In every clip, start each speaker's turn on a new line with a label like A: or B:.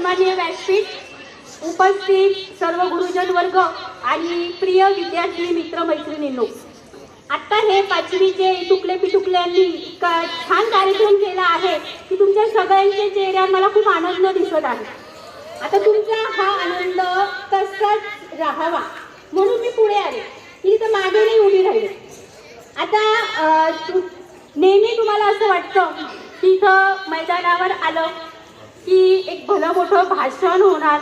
A: सन्माननीय व्यासपीठ उपस्थित सर्व गुरुजन वर्ग आणि प्रिय विद्यार्थी मित्र मैत्रिणींनो आता हे पाचवीचे तुकले पिटुकल्यांनी का छान कार्यक्रम केला आहे की तुमच्या सगळ्यांच्या चेहऱ्यावर मला खूप आनंद दिसत आहे. आता तुमचा हा आनंद तसाच राहावा म्हणून मी पुढे आले. मी तिथं मागे नाही उभी राहिली. आता नेहमी तुम्हाला असं वाटतं की इथं मैदानावर आलं की एक भलं मोठं भाषण होणार.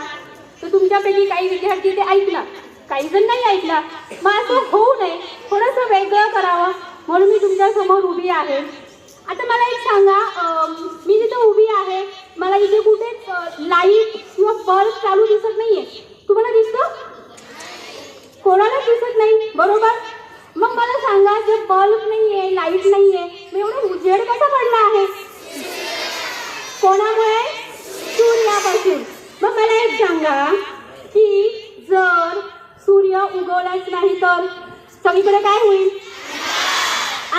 A: तर तुमच्यापैकी काही विद्यार्थी ते ऐकला काही जण नाही ऐकला मग असं होऊ नये. थोडंसं वेगळं करावं. म्हणून मी तुमच्यासमोर उभी आहे. आता मला एक सांगा मी जिथं उभी आहे मला इथे कुठे लाइट किंवा बल्ब चालू दिसत नाहीये. तुम्हाला दिसतं? कोणालाच दिसत नाही? बरोबर? मग मला सांगा जे बल्ब नाहीये लाइट नाहीये मी एवढं उजेड कसा पडला आहे? कोणामुळे? एक सांगा की जर सूर्य उगवलाच नाही तर सगळीकडे काय होईल?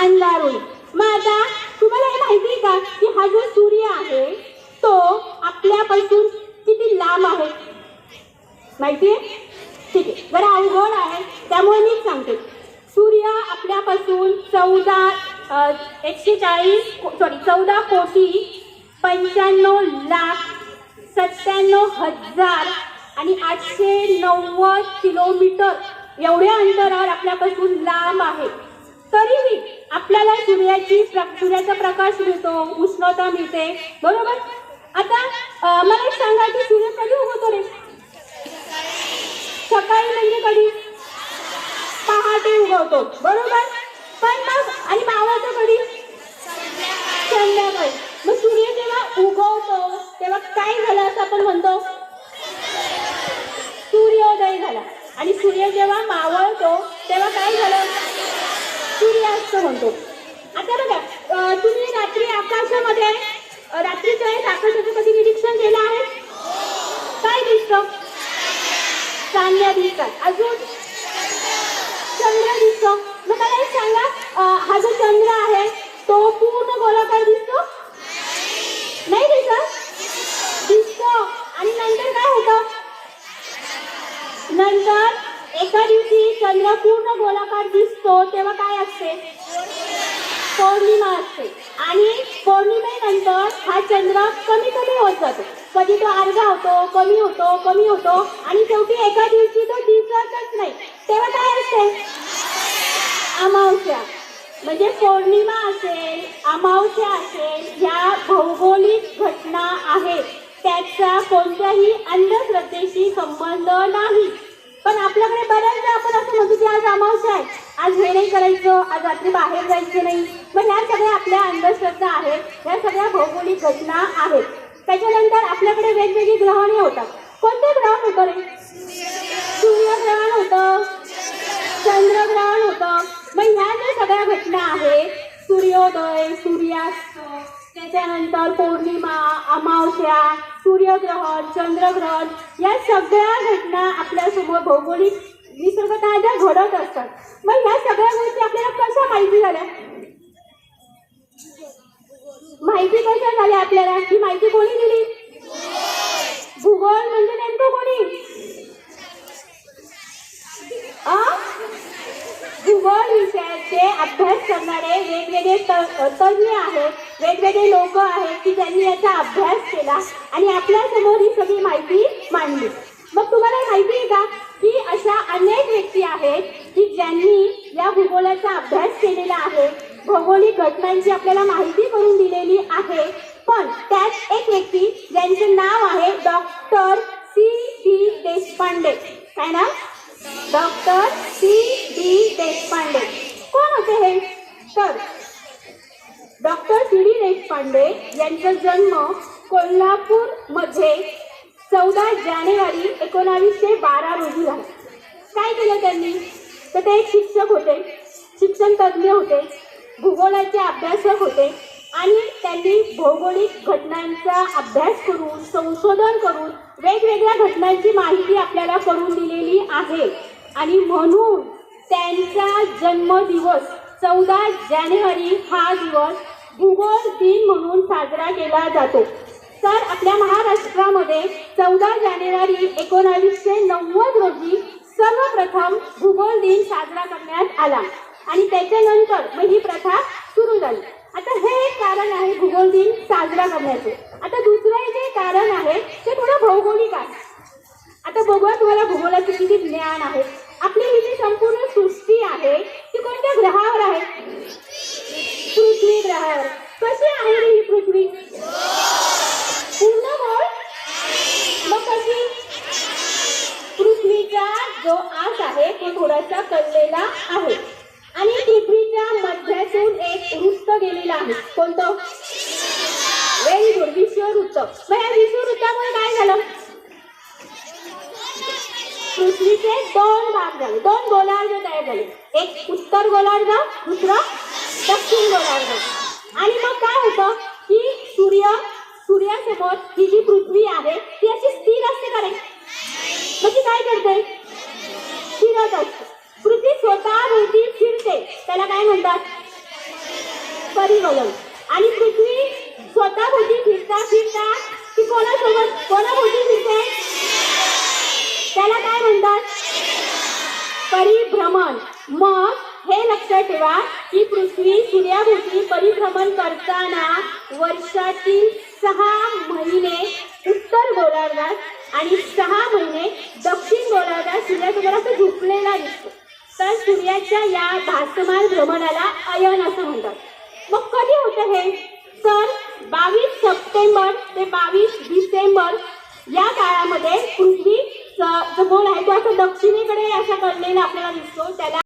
A: अंधार होईल. मग आता तुम्हाला हे माहिती आहे का की हा जो सूर्य आहे तो आपल्यापासून किती लांब आहे? माहिती आहे? ठीक आहे. बरं अवघड आहे. त्यामुळे मीच सांगते. सूर्य आपल्यापासून चौदा एकशे चाळीस सॉरी चौदा कोटी पंच्याण्णव लाख सत्त्याण्णव हजार आणि आठशे नव्वद किलोमीटर एवढ्या अंतरावर आपल्यापासून लांब आहे. तरीही आपल्याला सूर्याची प्र सूर्याचा प्रकाश मिळतो उष्णता मिळते. बरोबर? आता मला एक सांगा की सूर्य कधी उगवतो रे? सकाळी म्हणजे कधी? पहाटे उगवतो. बरोबर? पण मग आणि मावाचं कधी? संध्याकाळी मग सूर्य जेव्हा उगवतो तेव्हा काय झालं असं आपण म्हणतो? सूर्योदय झाला. आणि सूर्य जेव्हा मावळतो तेव्हा काय झालं? सूर्यास्त म्हणतो आता बघा तुम्ही रात्री आकाशामध्ये रात्रीच्या वेळेस आकाशाचं कधी निरीक्षण केलं आहे? काय दिसतं? चांदण्या दिसतात. अजून? चंद्र दिसतो. मग मला एक सांगा हा जो चंद्र आहे तो पूर्ण गोलाकार दिसतो? नाही दिसत दिसतो. आणि नंतर काय होतं? नंतर एका दिवशी चंद्र पूर्ण गोलाकार दिसतो तेव्हा काय असते? पौर्णिमा असते. आणि पौर्णिमेनंतर हा चंद्र कमी कमी होत जातो. कधी तो अर्धा होतो कमी होतो कमी होतो. आणि शेवटी एका दिवशी तो दिसतच नाही. तेव्हा काय असते? अमावस्या. म्हणजे पौर्णिमा असेल अमावस्या असेल या भौगोलिक घटना आहेत. त्याचा कोणत्याही अंधश्रद्धेशी संबंध नाही. पण आपल्याकडे बऱ्याचदा आपण असं म्हणतो की आज अमावस्या आहे. आज हे नाही करायचं आज रात्री बाहेर जायचं नाही. मग ह्या सगळ्या आपल्या अंधश्रद्धा आहेत ह्या सगळ्या भौगोलिक घटना आहेत. त्याच्यानंतर आपल्याकडे वेगवेगळी ग्रहणे होतात. कोणते ग्रहण होतं रे? सूर्यग्रहण होतं चंद्रग्रहण होतं. मग ह्या ज्या सगळ्या घटना आहेत सूर्योदय सूर्यास्त त्याच्यानंतर पौर्णिमा अमावस्या सूर्यग्रहण चंद्रग्रहण या सगळ्या घटना आपल्यासमोर भौगोलिक निसर्गता ज्या घडत असतात. मग ह्या सगळ्या गोष्टी आपल्याला कशा माहिती झाल्या? माहिती कशा झाल्या आपल्याला? ही माहिती कोणी दिली? भूगोल म्हणजे नेमकं कोणी? आ? विषयाचे अभ्यास करणारे वेगवेगळे तज्ज्ञ आहेत. वेगवेगळे लोक आहेत की त्यांनी याचा अभ्यास केला आणि आपल्यासमोर ही सगळी माहिती मांडली. मग तुम्हाला माहिती आहे का की अशा अनेक व्यक्ती आहेत की ज्यांनी या भूगोलाचा अभ्यास केलेला आहे भौगोलिक घटनांची आपल्याला माहिती करून दिलेली आहे. पण त्यात एक व्यक्ती ज्यांचे नाव आहे डॉक्टर सी डी देशपांडे. काय ना डॉक्टर सी डी देशपांडे. कोण होते हे? तर डॉक्टर सी डी देशपांडे यांचा जन्म कोल्हापूरमध्ये चौदा जानेवारी एकोणावीसशे बारा रोजी झाला. काय केलं त्यांनी? तर ते एक शिक्षक होते शिक्षण तज्ज्ञ होते भूगोलाचे अभ्यासक होते आणि त्यांनी भौगोलिक घटनांचा अभ्यास करून संशोधन करून वेगवेगळ्या घटनांची माहिती आपल्याला करून दिलेली आहे. आणि म्हणून त्यांचा जन्मदिवस चौदा जानेवारी हा दिवस भूगोल दिन म्हणून साजरा केला जातो. तर आपल्या महाराष्ट्रामध्ये चौदा जानेवारी एकोणावीसशे नव्वद रोजी सर्वप्रथम भूगोल दिन साजरा करण्यात आला. आणि त्याच्यानंतर मग ही प्रथा सुरू झाली आता हे एक कारण आहे भूगोल दिन साजरा करण्याचे आता दुसरं जे कारण आहे ते थोडं भौगोलिक आहे आता बघूया तुम्हाला भूगोलाचे किती ज्ञान आहे आपली ही जी संपूर्ण सृष्टी आहे ती कोणत्या ग्रहावर आहे पृथ्वी ग्रहावर कशी आहे रे ही पृथ्वी पूर्ण गोल मग कशी पृथ्वीचा जो आस आहे तो थोडासा कललेला आहे. आणि पृथ्वीच्या मध्यातून एक वृत्त गेलेला आहे. कोणतं? व्हेरी गुड विश्ववृत्त. मग या विश्ववृत्तामुळे काय झालं? पृथ्वीचे दोन भाग झाले. दोन गोलार्ध तयार झाले. एक उत्तर गोलार्ध दुसरा दक्षिण गोलार्ध. आणि मग काय होतं? की सूर्य सूर्यासमोर ही जी पृथ्वी आहे ती अशी स्थिर असते का रे मग ती काय करते फिरत असते पृथ्वी स्वतः भोवती फिरते त्याला काय म्हणतात परिवलन आणि पृथ्वी स्वतः भोवती फिरता फिरता ती कोणासोबत कोणाभोवती फिरते? त्याला काय म्हणतात? परिभ्रमण. मग हे लक्षात ठेवा की पृथ्वी सूर्याभोवती परिभ्रमण करताना वर्षातील सहा महिने उत्तर गोलार्धात आणि सहा महिने दक्षिण गोलार्धात सूर्यासमोर असं झुकलेला दिसतो. तर सूर्याच्या या भासमान भ्रमणाला अयन असं म्हणतात. मग कधी होतं हे? तर बावीस सप्टेंबर ते बावीस डिसेंबर या काळामध्ये पृथ्वी जो गोल आहे. तो असं दक्षिणेकडे असा कळलेला आपल्याला दिसतो. त्याला